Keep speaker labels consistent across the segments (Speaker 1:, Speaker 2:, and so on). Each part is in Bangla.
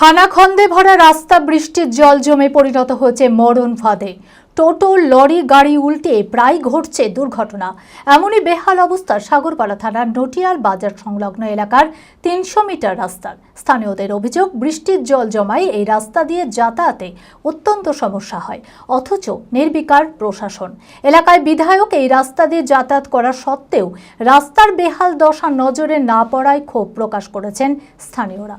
Speaker 1: খানাখন্দে ভরা রাস্তা বৃষ্টির জল জমে পরিণত হয়েছে মরণ ফাঁদে। টোটো, লরি, গাড়ি উল্টে প্রায় ঘটছে দুর্ঘটনা। এমনই বেহাল অবস্থা সাগরপাড়া থানার নটিয়াল বাজার সংলগ্ন এলাকার তিনশো মিটার রাস্তার। স্থানীয়দের অভিযোগ, বৃষ্টির জল জমায় এই রাস্তা দিয়ে যাতায়াতে অত্যন্ত সমস্যা হয়, অথচ নির্বিকার প্রশাসন। এলাকায় বিধায়ক এই রাস্তা দিয়ে যাতায়াত করা সত্ত্বেও রাস্তার বেহাল দশা নজরে না পড়ায় ক্ষোভ প্রকাশ করেছেন স্থানীয়রা।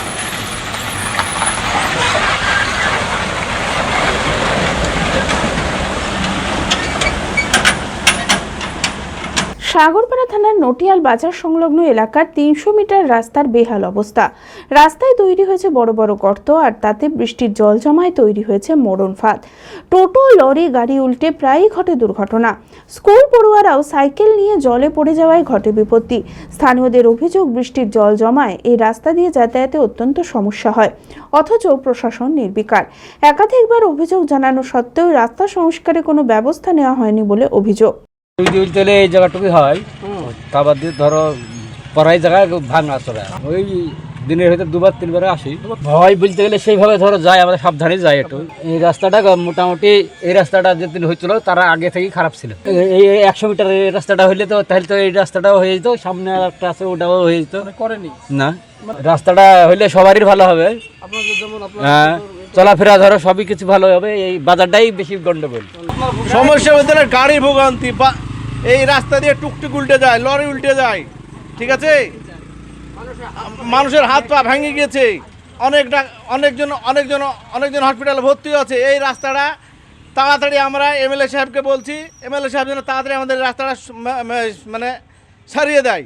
Speaker 2: Sagarpara থানার নটিয়াল বাজার সংলগ্ন এলাকার তিনশো মিটার রাস্তার বেহাল অবস্থা। রাস্তায় তৈরি হয়েছে বড় বড় গর্ত আর তাতে বৃষ্টির জল জমায় তৈরি হয়েছে মরণ ফাঁদ। টোটো, লরি, গাড়ি উল্টে প্রায়ই ঘটে দুর্ঘটনা। স্কুল পড়ুয়ারাও সাইকেল নিয়ে জলে পড়ে যাওয়ায় ঘটে বিপত্তি। স্থানীয়দের অভিযোগ বৃষ্টির জল জমায় এই রাস্তা দিয়ে যাতায়াতে অত্যন্ত সমস্যা হয়, অথচ প্রশাসন নির্বিকার। একাধিকবার অভিযোগ জানানো সত্ত্বেও রাস্তা সংস্কারে কোনো ব্যবস্থা নেওয়া হয়নি বলে অভিযোগ।
Speaker 3: উইতে উইতে এই জায়গাটুকু হয়। তারপর দিয়ে ধরো পড়াই জায়গায় ভাঙা চলে। ওই দিনের হয়তো দুবার তিনবার আসি। ভয় বলতে গেলে সেইভাবে ধরো যায় আমাদের সাবধানে যায় একটু। এই রাস্তাটা মোটামুটি এই রাস্তাটা যেদিন হয়েছিল তারা আগে থেকেই খারাপ ছিল। এই এই একশো মিটার এই রাস্তাটা হইলে তো তাহলে তো এই রাস্তাটাও হয়ে যেত সামনে আর একটা আছে ওটাও হয়ে যেত। করেনি? না। রাস্তাটা হইলে সবারই ভালো হবে। হ্যাঁ। চলাফেরা ধরো সবই কিছু ভালো হবে এই বাজারটাই বেশি গন্ডগোল।
Speaker 4: সমস্যা বলতে না গাড়ি ভোগান্তি বা এই রাস্তা দিয়ে টুকটুক উল্টে যায় লরি উল্টে যায় ঠিক আছে? মানুষের হাত পা ভেঙে গেছে অনেকটা অনেকজন অনেকজন অনেকজন হসপিটালে ভর্তি আছে। এই রাস্তাটা তাড়াতাড়ি আমরা এমএলএ সাহেবকে বলছি এমএলএ সাহেব যেন তাড়াতাড়ি আমাদের রাস্তাটা মানে সারিয়ে দেয়।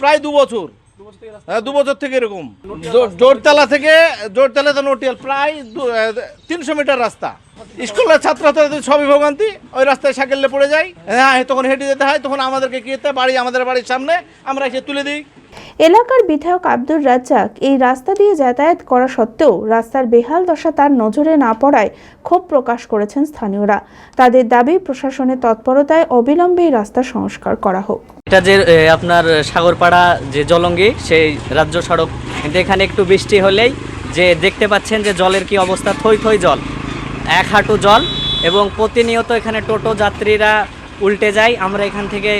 Speaker 4: প্রায় দু বছর। হ্যাঁ দু বছর থেকে এরকম। জোরতলা থেকে জোরতলা তো নোটিয়াল প্রায় তিনশো মিটার রাস্তা। স্কুলের ছাত্র সবই ভোগান্তি, ওই রাস্তায় সাইকেলে পড়ে যায়। হ্যাঁ তখন হেঁটে যেতে হয়, তখন আমাদেরকে কি বাড়ি, আমাদের বাড়ির সামনে, আমরা এসে তুলে দিই।
Speaker 2: এলাকার বিধায়ক আব্দুর রাজ্জাক এই রাস্তা দিয়ে যাতায়াত করা সত্ত্বেও রাস্তার বেহাল দশা তার নজরে না পড়ায় ক্ষোভ প্রকাশ করেছেন স্থানীয়রা। তাদের দাবি, প্রশাসনের তৎপরতায় অবিলম্বে রাস্তা সংস্কার করা হোক।
Speaker 5: এটা যে আপনার সাগরপাড়া যে জলঙ্গি, সেই রাজ্য সড়ক, কিন্তু এখানে একটু বৃষ্টি হলেই যে দেখতে পাচ্ছেন যে জলের কি অবস্থা, থই থই জল, এক হাঁটু জল এবং প্রতিনিয়ত এখানে টোটো যাত্রীরা উল্টে যায়। আমরা এখান থেকে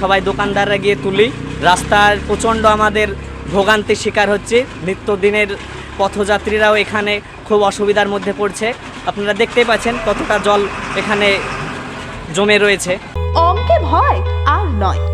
Speaker 5: সবাই দোকানদাররা গিয়ে তুলি। রাস্তার প্রচণ্ড আমাদের ভোগান্তির শিকার হচ্ছে। নিত্যদিনের পথযাত্রীরাও এখানে খুব অসুবিধার মধ্যে পড়ছে। আপনারা দেখতেই পাচ্ছেন কতটা জল এখানে জমে রয়েছে।
Speaker 2: অঙ্কে ভয় আর নয়।